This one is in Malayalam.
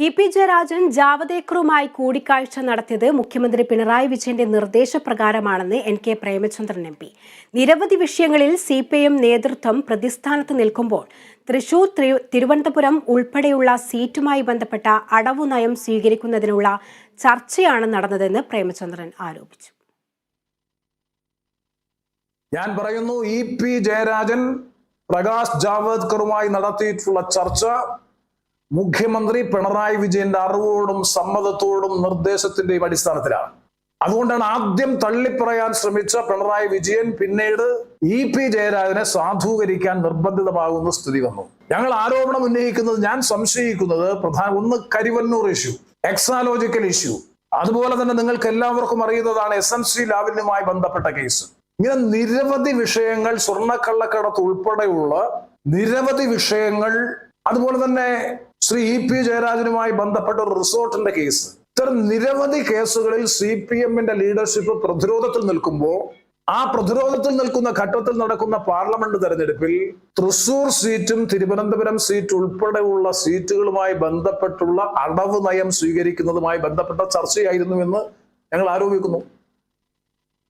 ഇ പി ജയരാജൻ ജാവദേക്കറുമായി കൂടിക്കാഴ്ച നടത്തിയത് മുഖ്യമന്ത്രി പിണറായി വിജയന്റെ നിർദ്ദേശപ്രകാരമാണെന്ന് N K Premachandran M P. നിരവധി വിഷയങ്ങളിൽ സി പി ഐ എം നേതൃത്വം പ്രതിസ്ഥാനത്ത് നിൽക്കുമ്പോൾ തൃശൂർ തിരുവനന്തപുരം ഉൾപ്പെടെയുള്ള സീറ്റുമായി ബന്ധപ്പെട്ട അടവു നയം സ്വീകരിക്കുന്നതിനുള്ള ചർച്ചയാണ് നടന്നതെന്ന് പ്രേമചന്ദ്രൻ ആരോപിച്ചു. ഞാൻ പറയുന്നു ഇ പി ജയരാജൻ പ്രകാശ് ജാവദേക്കറുമായി നടത്തിയിട്ടുള്ള ചർച്ച മുഖ്യമന്ത്രി പിണറായി വിജയന്റെ അറിവോടും സമ്മതത്തോടും നിർദ്ദേശത്തിന്റെയും അടിസ്ഥാനത്തിലാണ്. അതുകൊണ്ടാണ് ആദ്യം തള്ളിപ്പറയാൻ ശ്രമിച്ച പിണറായി വിജയൻ പിന്നീട് ഇ പി ജയരാജനെ സാധൂകരിക്കാൻ നിർബന്ധിതമാകുന്ന സ്ഥിതി വന്നു. ഞങ്ങൾ ആരോപണം ഉന്നയിക്കുന്നത് ഞാൻ സംശയിക്കുന്നത് പ്രധാന ഒന്ന് കരിവന്നൂർ ഇഷ്യൂ എക്സാലോജിക്കൽ ഇഷ്യൂ അതുപോലെ തന്നെ നിങ്ങൾക്ക് എല്ലാവർക്കും അറിയുന്നതാണ് എസ് എൻ സി ലാവലിനുമായി ബന്ധപ്പെട്ട കേസ് ഇങ്ങനെ നിരവധി വിഷയങ്ങൾ സ്വർണക്കള്ളക്കടത്ത് ഉൾപ്പെടെയുള്ള നിരവധി വിഷയങ്ങൾ അതുപോലെ തന്നെ ശ്രീ ഇ പി ജയരാജനുമായി ബന്ധപ്പെട്ട ഒരു റിസോർട്ടിന്റെ കേസ്. ഇത്തരം നിരവധി കേസുകളിൽ സി പി എമ്മിന്റെ ലീഡർഷിപ്പ് പ്രതിരോധത്തിൽ നിൽക്കുമ്പോൾ ആ പ്രതിരോധത്തിൽ നിൽക്കുന്ന ഘട്ടത്തിൽ നടക്കുന്ന പാർലമെന്റ് തെരഞ്ഞെടുപ്പിൽ തൃശൂർ സീറ്റും തിരുവനന്തപുരം സീറ്റ് ഉൾപ്പെടെയുള്ള സീറ്റുകളുമായി ബന്ധപ്പെട്ടുള്ള അടവ് നയം സ്വീകരിക്കുന്നതുമായി ബന്ധപ്പെട്ട ചർച്ചയായിരുന്നു എന്ന് ഞങ്ങൾ ആരോപിക്കുന്നു.